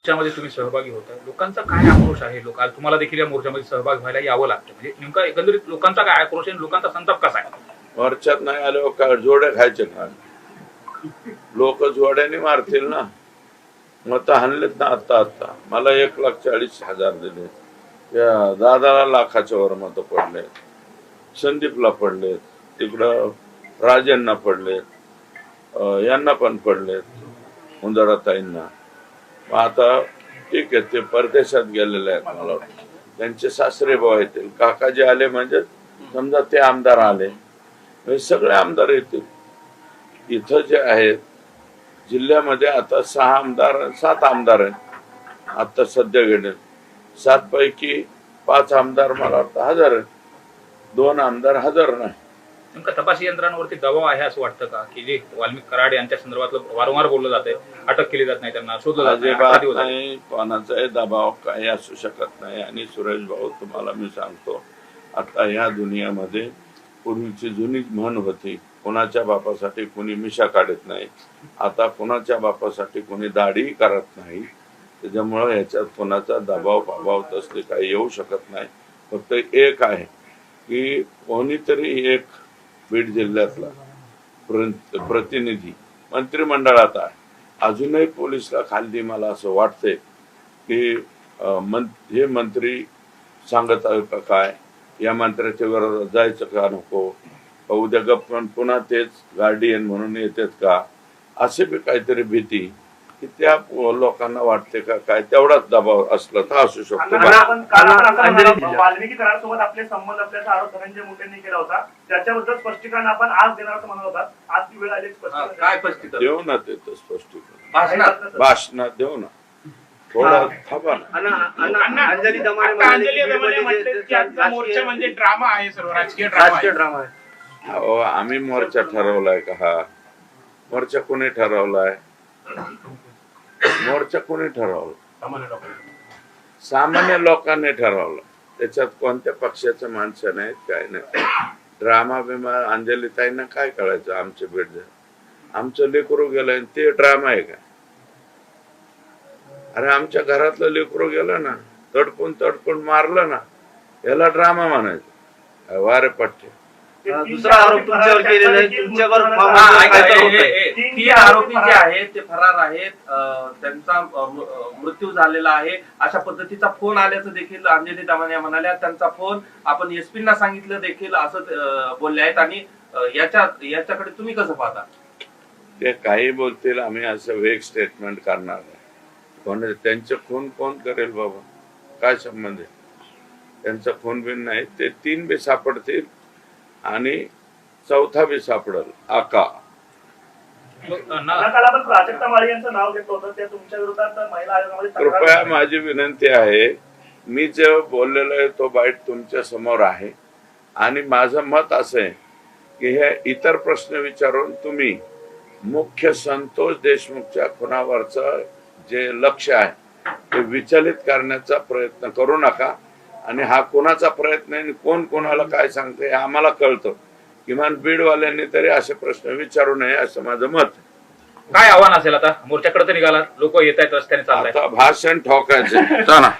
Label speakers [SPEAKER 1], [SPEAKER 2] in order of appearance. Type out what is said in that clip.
[SPEAKER 1] मोर्चामध्ये तुम्ही सहभागी होता. लोकांचा काय आक्रोश आहे? लोक तुम्हाला देखील या मोर्चामध्ये सहभाग व्हायला यावं लागतं. म्हणजे नेमका एकंदरीत लोकांचा काय आक्रोश आहे लोकांचा संताप कसा आहे?
[SPEAKER 2] मोर्चात नाही आलो का जोड्या खायचे का लोक जोड्याने मारतील ना. मत हाणलेत ना आता आता. मला एक लाख चाळीस हजार दिले. या दादाला लाखाच्या वर मत पडले. संदीपला पडलेत तिकडं राजेंना पडलेत यांना पण पडलेत उंदराताईंना मग आता ठीक आहे ते परदेशात गेलेले आहेत मला वाटतं. त्यांचे सासरे भाऊ येतील काका जे आले म्हणजे समजा ते आमदार आले. म्हणजे सगळे आमदार येतील. इथं जे आहेत जिल्ह्यामध्ये आता सहा आमदार सात आमदार आहेत. आता सध्या घेणे सात पैकी पाच आमदार मला वाटतं हजार आहेत. दोन आमदार हजार नाही.
[SPEAKER 1] नेमका तपास यंत्रणांवरती दबाव आहे असं वाटतं का? की जे वाल्मिक कराड यांच्या संदर्भातलं वारंवार बोललं जाते अटक केली जात नाही त्यांना शोधलं जात नाही
[SPEAKER 2] कोणाचाही दबाव काही असू शकत नाही. आणि सुरेश भाऊ तुम्हाला मी सांगतो आता ह्या दुनियामध्ये पूर्वीची जुनी म्हण होती कोणाच्या बापासाठी कोणी मिशा काढत नाही आता कोणाच्या बापासाठी कोणी दाढी करत नाही. त्याच्यामुळं याच्यात कोणाचा दबाव भाबाव तसले काही येऊ शकत नाही. फक्त एक आहे की कोणीतरी एक बीड जिल्ह्यातला प्र- प्रतिनिधी मंत्रिमंडळात आहे. अजूनही पोलिसला खाल्ली मला असं वाटतंय की मं हे मंत्री सांगत आहे का काय? या मंत्र्याच्या विरोधात जायचं का नको? उद्या गप्प पुन्हा तेच गार्डियन म्हणून येतात का? असे बी काहीतरी भीती की त्या लोकांना वाटते का काय? तेवढाच दबाव असला तर असू शकतो.
[SPEAKER 3] आपण काल आपण असं
[SPEAKER 4] अंजली
[SPEAKER 3] म्हणालो,
[SPEAKER 4] दिला.
[SPEAKER 3] वाल्मिकी करारासोबत आपले संबंध असल्याचा आरोप धनंजय मुंडेंनी केला होता. त्याच्याबद्दल स्पष्टीकरण आपण आज देणार असं म्हणत होता. आज ती वेळ आली
[SPEAKER 4] हा,
[SPEAKER 3] स्पष्टीकरण.
[SPEAKER 4] काय स्पष्टीकरण?
[SPEAKER 2] देऊ ना ते तर स्पष्टीकरण.
[SPEAKER 4] भाषणात.
[SPEAKER 2] भाषणात देऊ ना. थोडं थांबा ना.
[SPEAKER 5] अण्णा,
[SPEAKER 4] अंजली दमाने
[SPEAKER 5] आता
[SPEAKER 4] म्हणाली
[SPEAKER 5] अंजली
[SPEAKER 4] की
[SPEAKER 5] दमाने
[SPEAKER 4] बीडमध्ये
[SPEAKER 5] म्हटले
[SPEAKER 4] जे-
[SPEAKER 5] की आजचा
[SPEAKER 4] राजकीय-
[SPEAKER 5] मोर्चा म्हणजे ड्रामा आहे सर्व राजकीय ड्रामा
[SPEAKER 4] राजकीय
[SPEAKER 5] आहे
[SPEAKER 4] ड्रामा आहे.
[SPEAKER 2] अहो आम्ही मोर्चा ठरवलाय का? हा. मोर्चा कोणी ठरवलाय? मोर्चा कोणी ठरवला? सामान्य लोकांनी. ठरवलं. त्याच्यात कोणत्या पक्षाचे माणसं नाहीत काय नाही ड्रामा बिमा अंजली ताईंना काय कळायचं आमचे भेट आमचं लेकरू आणि ते ड्रामा आहे का? अरे आमच्या घरातलं लेकरू गेलं ना तडपून तडपून मारलं ना याला ड्रामा म्हणायचं. वारे
[SPEAKER 3] तीन
[SPEAKER 4] दुसरा आरोप तुमच्यावर केलेला आहे. तुमच्यावर
[SPEAKER 3] आहे. तीन आरोपी
[SPEAKER 4] हे- जे
[SPEAKER 3] फरार.
[SPEAKER 4] आहेत ते फरार आहेत त्यांचा मृत्यू झालेला आहे. अशा पद्धतीचा फोन आल्याचं देखील अंजली दमाने म्हणाल्या. त्यांचा फोन आपण एसपी ना सांगितलं देखील असं बोलले आहेत. आणि याच्या याच्याकडे तुम्ही कसं पाहता?
[SPEAKER 2] ते काही बोलतील आम्ही असं वेग स्टेटमेंट करणार नाही. कोण त्यांचे खून कोण करेल बाबा? काय संबंध आहे? त्यांचा खून बिन नाही. ते तीन बी सापडतील. आणि चौथा बी सापडल आका. कृपया. माझी विनंती आहे मी जे बोललेलो आहे तो बाईट तुमच्यासमोर आहे. आणि माझं मत असं आहे की हे इतर प्रश्न विचारून तुम्ही मुख्य संतोष देशमुखच्या खुनावरचं जे लक्ष आहे ते विचलित करण्याचा प्रयत्न करू नका. आणि हा कोणाचा प्रयत्न आहे आणि कोण कोणाला काय सांगते हे आम्हाला कळतं. किमान बीडवाल्यांनी तरी असे प्रश्न विचारू नये असं माझं मत.
[SPEAKER 1] काय आव्हान असेल आता? मोर्चाकडे तर निघाला. लोक येत आहेत रस्त्याने चालतायत.
[SPEAKER 2] आता भाषण ठोकायचे चला